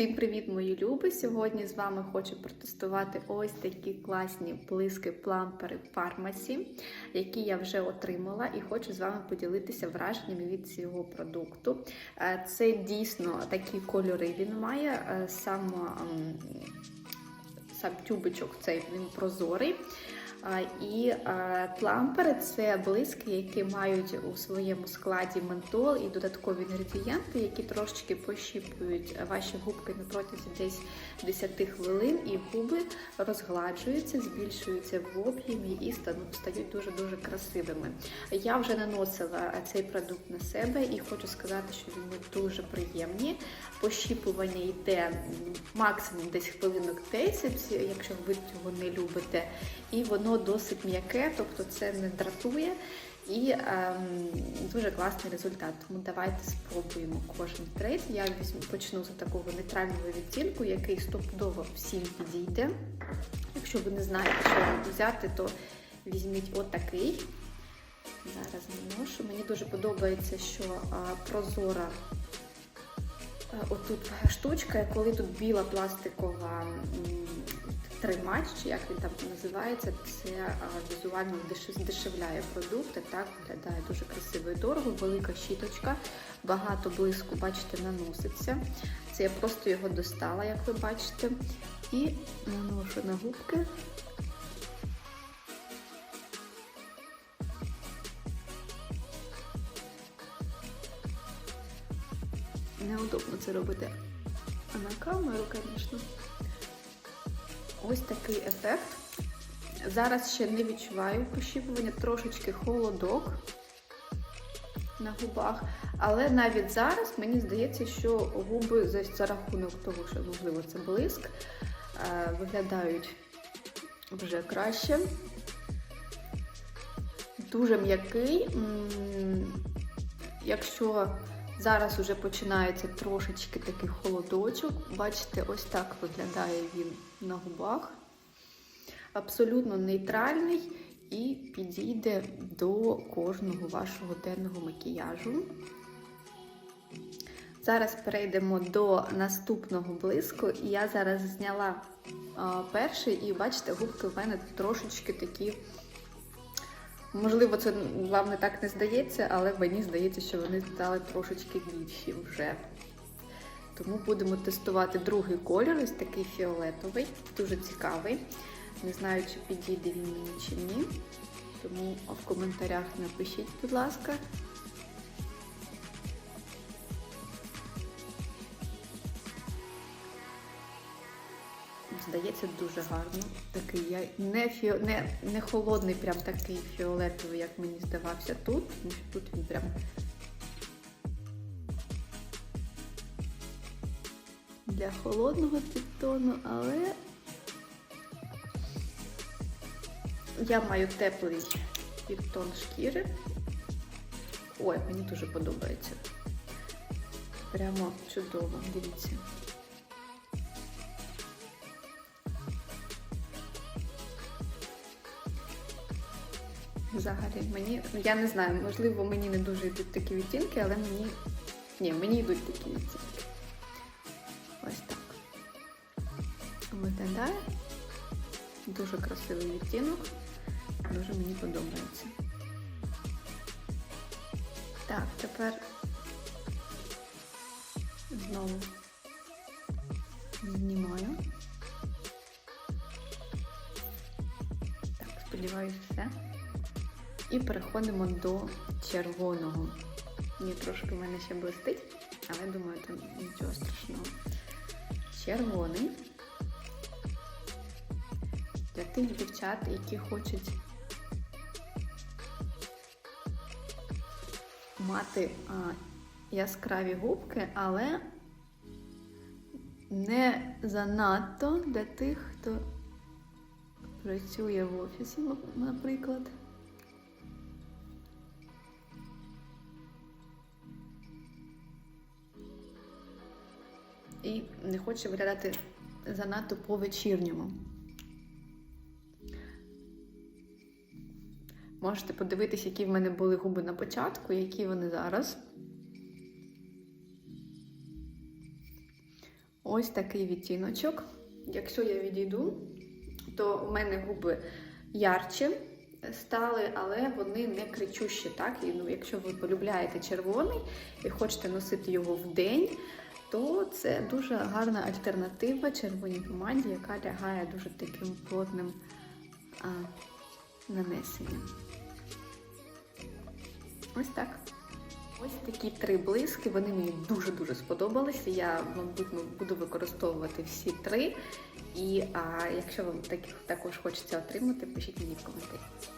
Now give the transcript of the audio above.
Всім привіт, мої люби! Сьогодні з вами хочу протестувати ось такі класні блиски плампери фармасі, які я вже отримала, і хочу з вами поділитися враженнями від цього продукту. Е, Це дійсно такі кольори він має. е, Сам, сам тюбичок цей він прозорий. І плампери це блиски, які мають у своєму складі ментол і додаткові інгредієнти, які трошечки пощіпують ваші губки на протязі десь 10 хвилин, і губи розгладжуються, збільшуються в об'ємі і стають дуже дуже красивими. Я вже наносила цей продукт на себе і хочу сказати, що вони дуже приємні. Пощіпування йде максимум десь хвилинок 10, якщо ви цього не любите. І воно досить м'яке, тобто це не дратує. І ем, дуже класний результат. Тому давайте спробуємо кожен трейд. Я візьму, почну з такого нейтрального відтінку, який стопудово всім підійде. Якщо ви не знаєте, що взяти, то візьміть отакий. Зараз наношу. Мені дуже подобається, що а, прозора а, отут штучка, коли тут біла пластикова. Тримач, чи як він там називається, це візуально деш- здешевляє продукти. Так виглядає дуже красиво і дорого, велика щіточка, багато блиску, бачите, наноситься. Це я просто його достала, як ви бачите, і наношу на губки. Неудобно це робити на камеру, звісно. Ось такий ефект. Зараз ще не відчуваю пощіпування, трошечки холодок на губах. Але навіть зараз мені здається, що губи за, рахунок того, що можливо це блиск, е, виглядають вже краще. Дуже м'який. Якщо зараз вже починається трошечки такий холодочок, бачите, ось так виглядає він на губах. Абсолютно нейтральний і підійде до кожного вашого денного макіяжу. Зараз перейдемо до наступного блиску. І я зараз зняла перший, і бачите, губки в мене трошечки такі. Можливо, це вам не так не здається, але мені здається, що вони стали трошечки більші вже. Тому будемо тестувати другий колір, ось такий фіолетовий, дуже цікавий. Не знаю, чи підійде він мені чи ні. Тому в коментарях напишіть, будь ласка. Здається, дуже гарно. Такий я не, фіо... не, не холодний, прям такий фіолетовий, як мені здавався тут, тут він прям для холодного підтону, але я маю теплий підтон шкіри. Ой, мені дуже подобається. Прямо чудово, дивіться. Взагалі, мені, ну, я не знаю, можливо, мені не дуже йдуть такі відтінки, але мені. Ні, мені йдуть такі відтінки. Ось так. Виглядає. Дуже красивий відтінок. Дуже мені подобається. Так, тепер знову знімаю. Так, сподіваюся, все. І переходимо до червоного. Ні, трошки в мене ще блистить, але думаю, там нічого страшного. Червоний. Для тих дівчат, які хочуть мати а, яскраві губки, але не занадто для тих, хто працює в офісі, наприклад. І не хоче виглядати занадто по вечірньому. Можете подивитись, які в мене були губи на початку, які вони зараз. ось такий відтіночок. Якщо я відійду, то в мене губи ярче стали, але вони не кричущі. Так? І, ну, якщо ви полюбляєте червоний і хочете носити його в день, то це дуже гарна альтернатива червоній помаді, яка лягає дуже таким плотним а, нанесенням. Ось так. Ось такі три блиски, вони мені дуже-дуже сподобалися. Я, мабуть, буду використовувати всі три. І а, якщо вам таких також хочеться отримати, пишіть мені в коментарі.